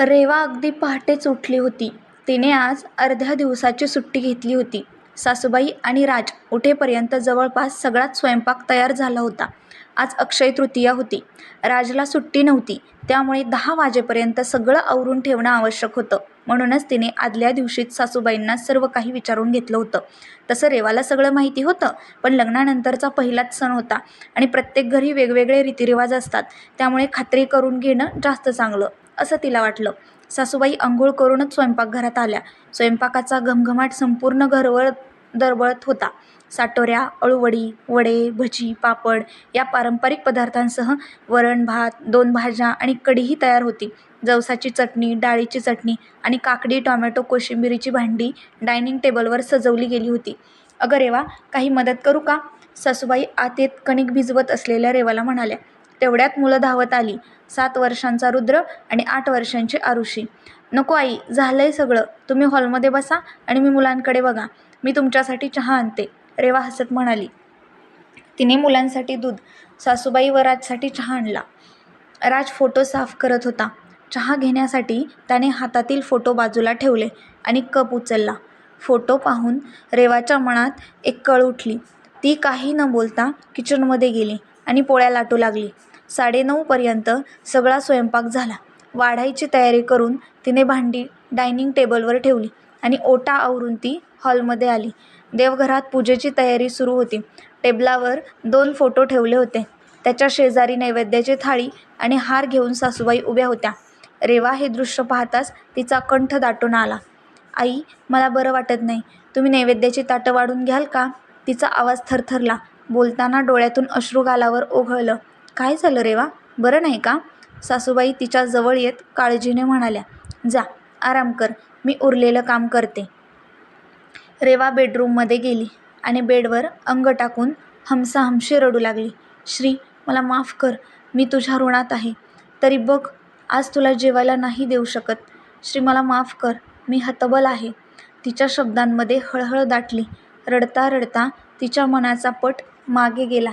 रेवा अगदी पहाटेच उठली होती. तिने आज अर्ध्या दिवसाची सुट्टी घेतली होती. सासूबाई आणि राज उठेपर्यंत जवळपास सगळाच स्वयंपाक तयार झाला होता. आज अक्षय तृतीया होती. राजला सुट्टी नव्हती, त्यामुळे दहा वाजेपर्यंत सगळं आवरून ठेवणं आवश्यक होतं. म्हणूनच तिने आदल्या दिवशीच सासूबाईंना सर्व काही विचारून घेतलं होतं. तसं रेवाला सगळं माहिती होतं, पण लग्नानंतरचा पहिलाच सण होता आणि प्रत्येक घरी वेगवेगळे रीतिरिवाज असतात, त्यामुळे खात्री करून घेणं जास्त चांगलं, असं तिला वाटलं. सासूबाई आंघोळ करूनच स्वयंपाकघरात आल्या. स्वयंपाकाचा घमघमाट संपूर्ण घरवर दरवळत होता. साटोऱ्या, अळूवडी, वडे, भजी, पापड या पारंपरिक पदार्थांसह वरण-भात, दोन भाज्या आणि कढीही तयार होती. जवसाची चटणी, डाळीची चटणी आणि काकडी, टोमॅटो, कोशिंबिरीची भांडी डायनिंग टेबलवर सजवली गेली होती. "अगं रेवा, काही मदत करू का? " सासूबाई आत येत कणिक भिजवत असलेल्या रेवाला म्हणाल्या. तेवढ्यात मुलं धावत आली. सात वर्षांचा रुद्र आणि आठ वर्षांची आरुषी. "नको आई, झालंय सगळं. तुम्ही हॉलमध्ये बसा आणि मी मुलांकडे बघा. मी तुमच्यासाठी चहा आणते," रेवा हसत म्हणाली. तिने मुलांसाठी दूध, सासूबाई व राजसाठी चहा आणला. राज फोटो साफ करत होता. चहा घेण्यासाठी त्याने हातातील फोटो बाजूला ठेवले आणि कप उचलला. फोटो पाहून रेवाच्या मनात एक कळ उठली. ती काही न बोलता किचनमध्ये गेली आणि पोळ्या लाटू लागली. साडेनऊपर्यंत सगळा स्वयंपाक झाला. वाढायची तयारी करून तिने भांडी डायनिंग टेबलवर ठेवली आणि ओटा आवरून ती हॉलमध्ये आली. देवघरात पूजेची तयारी सुरू होती. टेबलावर दोन फोटो ठेवले होते. त्याच्या शेजारी नैवेद्याची थाळी आणि हार घेऊन सासूबाई उभ्या होत्या. रेवा हे दृश्य पाहताच तिचा कंठ दाटून आला. "आई, मला बरं वाटत नाही. तुम्ही नैवेद्याची ताटं वाढून घ्याल का? " तिचा आवाज थरथरला. बोलताना डोळ्यातून अश्रू गालावर ओघळलं. "काय झालं रेवा, बरं नाही का? " सासूबाई तिच्या जवळ येत काळजीने म्हणाल्या. "जा, आराम कर. मी उरलेलं काम करते. " रेवा बेडरूममध्ये गेली आणि बेडवर अंग टाकून हमसाहमशी रडू लागली. "श्री, मला माफ कर. मी तुझ्या ऋणात आहे. तरी बघ, आज तुला जेवायला नाही देऊ शकत. श्री, मला माफ कर. मी हतबल आहे. " तिच्या शब्दांमध्ये हळहळ दाटली. रडता रडता तिच्या मनाचा पट मागे गेला.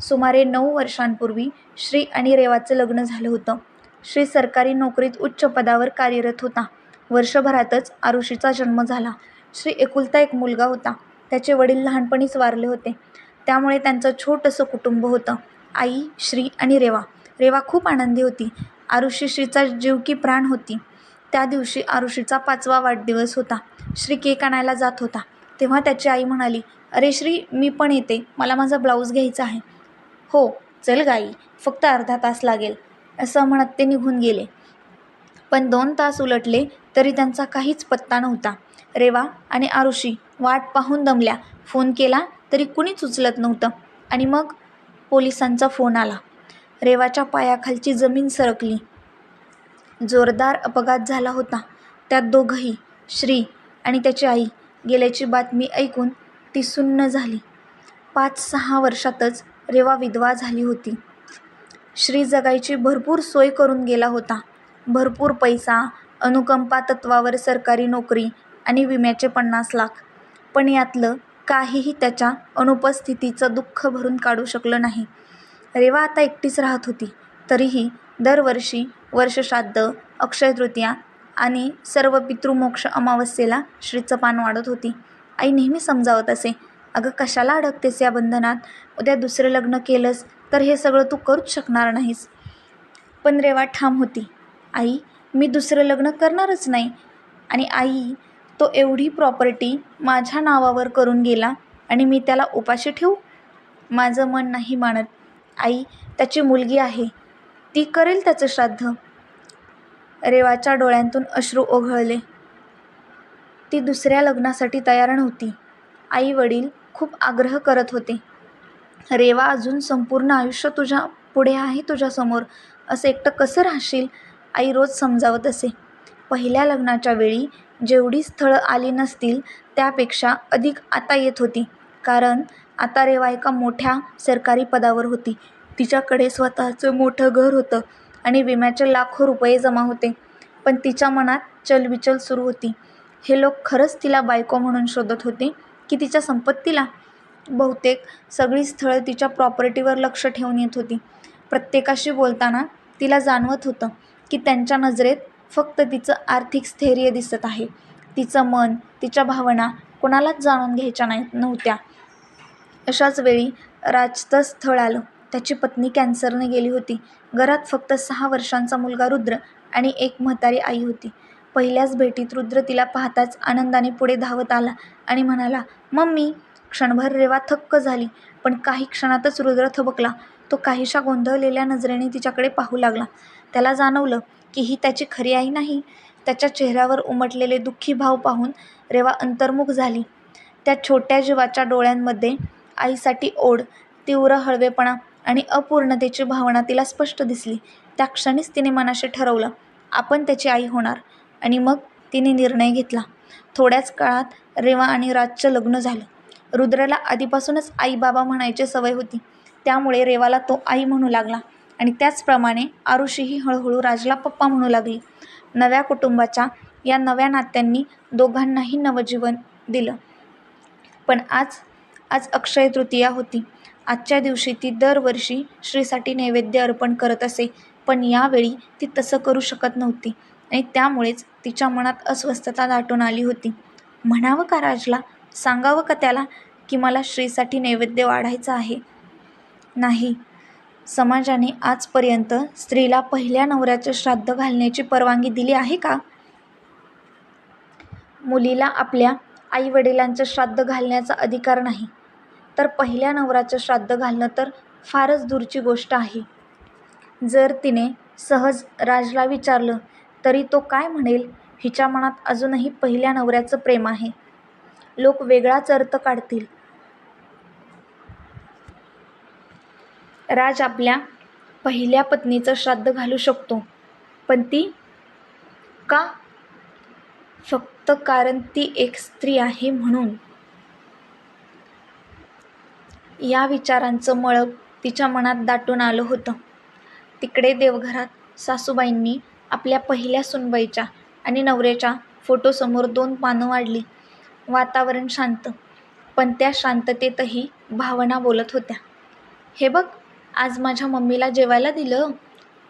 सुमारे नऊ वर्षांपूर्वी श्री आणि रेवाचं लग्न झालं होतं. श्री सरकारी नोकरीत उच्च पदावर कार्यरत होता. वर्षभरातच आरुषीचा जन्म झाला. श्री एकुलता एक मुलगा होता. त्याचे वडील लहानपणीच वारले होते. त्यामुळे त्यांचं छोटंसं कुटुंब होतं. आई, श्री आणि रेवा. रेवा खूप आनंदी होती. आरुषी श्रीचा जीव की प्राण होती. त्या दिवशी आरुषीचा पाचवा वाढदिवस होता. श्री केक आणायला जात होता, तेव्हा त्याची आई म्हणाली, "अरे श्री, मी पण येते. मला माझा ब्लाऊज घ्यायचा आहे. " "हो, चल गाई फक्त अर्धा तास लागेल," असं म्हणत ते निघून गेले. पण दोन तास उलटले तरी त्यांचा काहीच पत्ता नव्हता. रेवा आणि आरुषी वाट पाहून दमल्या. फोन केला तरी कुणीच उचलत नव्हतं. आणि मग पोलिसांचा फोन आला. रेवाच्या पायाखालची जमीन सरकली. जोरदार अपघात झाला होता. त्यात दोघंही, श्री आणि त्याची आई, गेल्याची बातमी ऐकून ती सुन्न झाली. पाच-सहा वर्षातच रेवा विधवा झाली होती. श्री जगायची भरपूर सोय करून गेला होता. भरपूर पैसा, अनुकंपा तत्त्वावर सरकारी नोकरी आणि विम्याचे पन्नास लाख. पण यातलं काहीही त्याच्या अनुपस्थितीचं दुःख भरून काढू शकलं नाही. रेवा आता एकटीच राहत होती. तरीही दरवर्षी वर्षश्राद्ध, अक्षय तृतीया आणि सर्व पितृमोक्ष अमावस्येला श्रीचं पान वाढत होती. आई नेहमी समजावत असे, "अगं, कशाला अडकतेस या बंधनात? उद्या दुसरं लग्न केलंस तर हे सगळं तू करूच शकणार नाहीस. " पण रेवा ठाम होती, "आई, मी दुसरं लग्न करणारच नाही. " आणि आई, तो एवढी प्रॉपर्टी माझ्या नावावर करून गेला आणि मी त्याला उपाशी ठेवू? माझं मन नाही मानत. आई, त्याची मुलगी आहे. ती करेल त्याचं श्राद्ध. रेवाच्या डोळ्यांतून अश्रू ओघळले. ती दुसऱ्या लग्नासाठी तयार नव्हती. आई-वडील खूप आग्रह करत होते. "रेवा, अजून संपूर्ण आयुष्य तुझ्या पुढे आहे तुझ्यासमोर. असं एकटं कसं राहशील? " आई रोज समजावत असे. पहिल्या लग्नाच्या वेळी जेवढी स्थळं आली नसतील त्यापेक्षा अधिक आता येत होती. कारण आता रेवा एका मोठ्या सरकारी पदावर होती. तिच्याकडे स्वतःचं मोठं घर होतं आणि विम्याचे लाखो रुपये जमा होते. पण तिच्या मनात चलबिचल सुरू होती. हे लोक खरंच तिला बायको म्हणून शोधत होते की तिच्या संपत्तीला? बहुतेक सगळी स्थळं तिच्या प्रॉपर्टीवर लक्ष ठेवून येत होती. प्रत्येकाशी बोलताना तिला जाणवत होतं की त्यांच्या नजरेत फक्त तिचं आर्थिक स्थैर्य दिसत आहे तिचं मन तिच्या भावना कोणालाच जाणून घ्यायच्या नाही नव्हत्या अशाच वेळी राजचं स्थळ आलं त्याची पत्नी कॅन्सरने गेली होती घरात फक्त सहा वर्षांचा मुलगा रुद्र आणि एक म्हातारी आई होती. पहिल्याच भेटीत रुद्र तिला पाहताच आनंदाने पुढे धावत आला आणि म्हणाला मम्मी क्षणभर रेवा थक्क झाली पण काही क्षणातच रुद्र थबकला. तो काहीशा गोंधळलेल्या नजरेने तिच्याकडे पाहू लागला. त्याला जाणवलं की ही त्याची खरी आई नाही. त्याच्या चेहऱ्यावर उमटलेले दुःखी भाव पाहून रेवा अंतर्मुख झाली. त्या छोट्या जीवाच्या डोळ्यांमध्ये आईसाठी ओढ तीव्र हळवेपणा आणि अपूर्णतेची भावना तिला स्पष्ट दिसली. त्या क्षणीच तिने मनाशी ठरवलं आपण त्याची आई होणार. आणि मग तिने निर्णय घेतला. थोड्याच काळात रेवा आणि राजचं लग्न झालं. रुद्रला आधीपासूनच आई बाबा म्हणायची सवय होती. त्यामुळे रेवाला तो आई म्हणू लागला आणि त्याचप्रमाणे आरुषीही हळूहळू राजला पप्पा म्हणू लागली. नव्या कुटुंबाच्या या नव्या नात्यांनी दोघांनाही नवजीवन दिलं. पण आज आज अक्षय तृतीया होती. आजच्या दिवशी ती दरवर्षी श्रीसाठी नैवेद्य अर्पण करत असे. पण यावेळी ती तसं करू शकत नव्हती. आणि त्यामुळेच तिच्या मनात अस्वस्थता दाटून आली होती. म्हणावं का राजला? सांगावं का त्याला की मला श्रीसाठी नैवेद्य वाढायचं आहे? नाही. समाजाने आजपर्यंत स्त्रीला पहिल्या नवऱ्याचं श्राद्ध घालण्याची परवानगी दिली आहे का? मुलीला आपल्या आईवडिलांचे श्राद्ध घालण्याचा अधिकार नाही. तर पहिल्या नवऱ्याचं श्राद्ध घालणं तर फारच दूरची गोष्ट आहे. जर तिने सहज राजला विचारलं तरी तो काय म्हणेल? हिच्या मनात अजूनही पहिल्या नवऱ्याचं प्रेम आहे. लोक वेगळाच अर्थ काढतील. राज आपल्या पहिल्या पत्नीचं श्राद्ध घालू शकतो. पण ती का? फक्त कारण ती एक स्त्री आहे म्हणून. या विचारांचं मळब तिच्या मनात दाटून आलं होतं. तिकडे देवघरात सासूबाईंनी आपल्या पहिल्या सुनबाईच्या आणि नवऱ्याच्या फोटोसमोर दोन पानं वाढली. वातावरण शांत पण त्या शांततेतही भावना बोलत होत्या. हे बघ आज माझ्या मम्मीला जेवायला दिलं.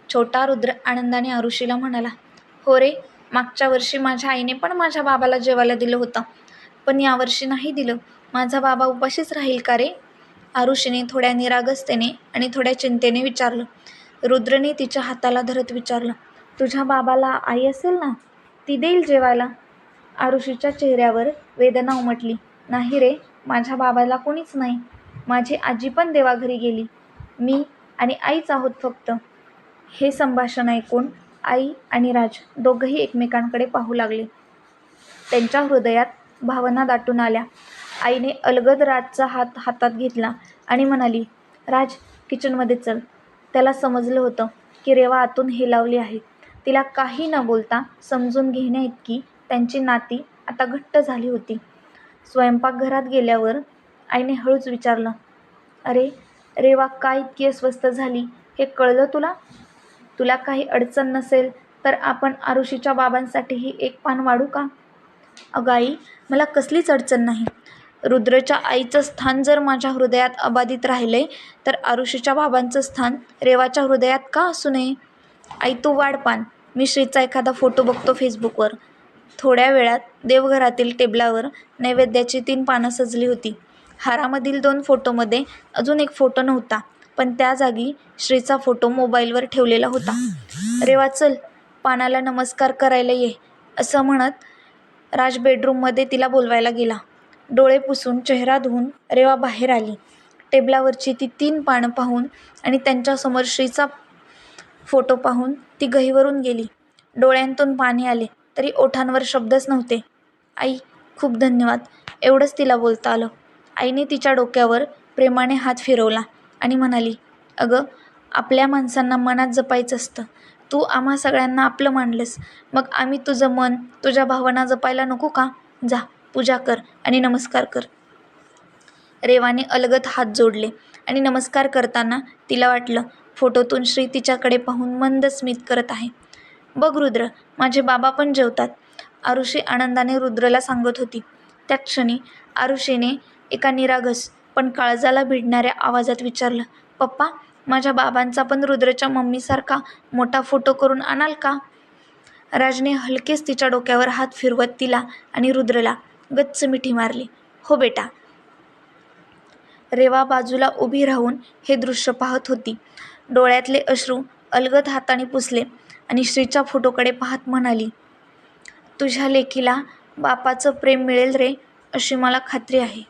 छोटा रुद्र आनंदाने आरुषीला म्हणाला. हो रे मागच्या वर्षी माझ्या आईने पण माझ्या बाबाला जेवायला दिलं होतं पण यावर्षी नाही दिलं. माझा बाबा उपाशीच राहील का रे? आरुषीने थोड्या निरागसतेने आणि थोड्या चिंतेने विचारलं. रुद्रने तिच्या हाताला धरत विचारलं तुझ्या बाबाला आई असेल ना? ती देईल जेवायला? आरुषीच्या चेहऱ्यावर वेदना उमटली. नाही रे माझ्या बाबाला कोणीच नाही. माझी आजी पण देवाघरी गेली. मी आणि आईच आहोत फक्त. हे संभाषण ऐकून आई आणि राज दोघंही एकमेकांकडे पाहू लागले. त्यांच्या हृदयात भावना दाटून आल्या. आईने अलगद राजचा हात हातात घेतला आणि म्हणाली राज किचनमध्ये चल. त्याला समजलं होतं की रेवा आतून हेलावली आहे. तिला काही न बोलता समजून घेण्याइतकी त्यांची नाती आता घट्ट झाली होती. स्वयंपाकघरात गेल्यावर आईने हळूच विचारलं अरे रेवा का इतकी अस्वस्थ झाली? हे कळलं तुला? तुला काही अडचण नसेल तर आपण आरुषीच्या बाबांसाठीही एक पान वाढू का? अगं आई मला कसलीच अडचण नाही. रुद्रच्या आईचं स्थान जर माझ्या हृदयात अबाधित राहिले तर आरुषीच्या बाबांचं स्थान रेवाच्या हृदयात का असू नये? आई तू वाढ पान. मी श्रीचा एखादा फोटो बघतो फेसबुकवर. थोड्या वेळात देवघरातील टेबलावर नैवेद्याची तीन पानं सजली होती. हारामधील दोन फोटोमध्ये अजून एक फोटो नव्हता पण त्या जागी श्रीचा फोटो मोबाईलवर ठेवलेला होता. रेवा चल पानाला नमस्कार करायला ये असं म्हणत राज बेडरूममध्ये तिला बोलवायला गेला. डोळे पुसून चेहरा धुवून रेवा बाहेर आली. टेबलावरची ती तीन पानं पाहून आणि त्यांच्यासमोर श्रीचा फोटो पाहून ती गहीवरून गेली. डोळ्यांतून पाणी आले तरी ओठांवर शब्दच नव्हते. आई खूप धन्यवाद. एवढंच तिला बोलता आलं आईने तिच्या डोक्यावर प्रेमाने हात फिरवला आणि म्हणाली अगं आपल्या माणसांना मनात जपायचं असतं. तू आम्हा सगळ्यांना आपलं मानलंस. मग आम्ही तुझं मन तुझ्या भावना जपायला नको का? जा. पूजा कर आणि नमस्कार कर. रेवाने अलगत हात जोडले आणि नमस्कार करताना तिला वाटलं फोटोतून श्री तिच्याकडे पाहून मंद स्मित करत आहे. बघ रुद्र माझे बाबा पण जेवतात. आरुषी आनंदाने रुद्रला सांगत होती. त्या क्षणी आरुषीने एका निरागस पण काळजाला भिडणाऱ्या आवाजात विचारलं पप्पा माझ्या बाबांचा पण रुद्रच्या मम्मीसारखा मोठा फोटो करून आणाल का? राजने हलकेच तिच्या डोक्यावर हात फिरवत तिला आणि रुद्रला गच्च मिठी मारली. हो बेटा. रेवा बाजूला उभी राहून हे दृश्य पाहत होती. डोळ्यातले अश्रू अलगद हाताने पुसले आणि श्रीच्या फोटोकडे पाहत म्हणाली, तुझ्या लेखीला बापाचं प्रेम मिळेल रे अशी मला खात्री आहे.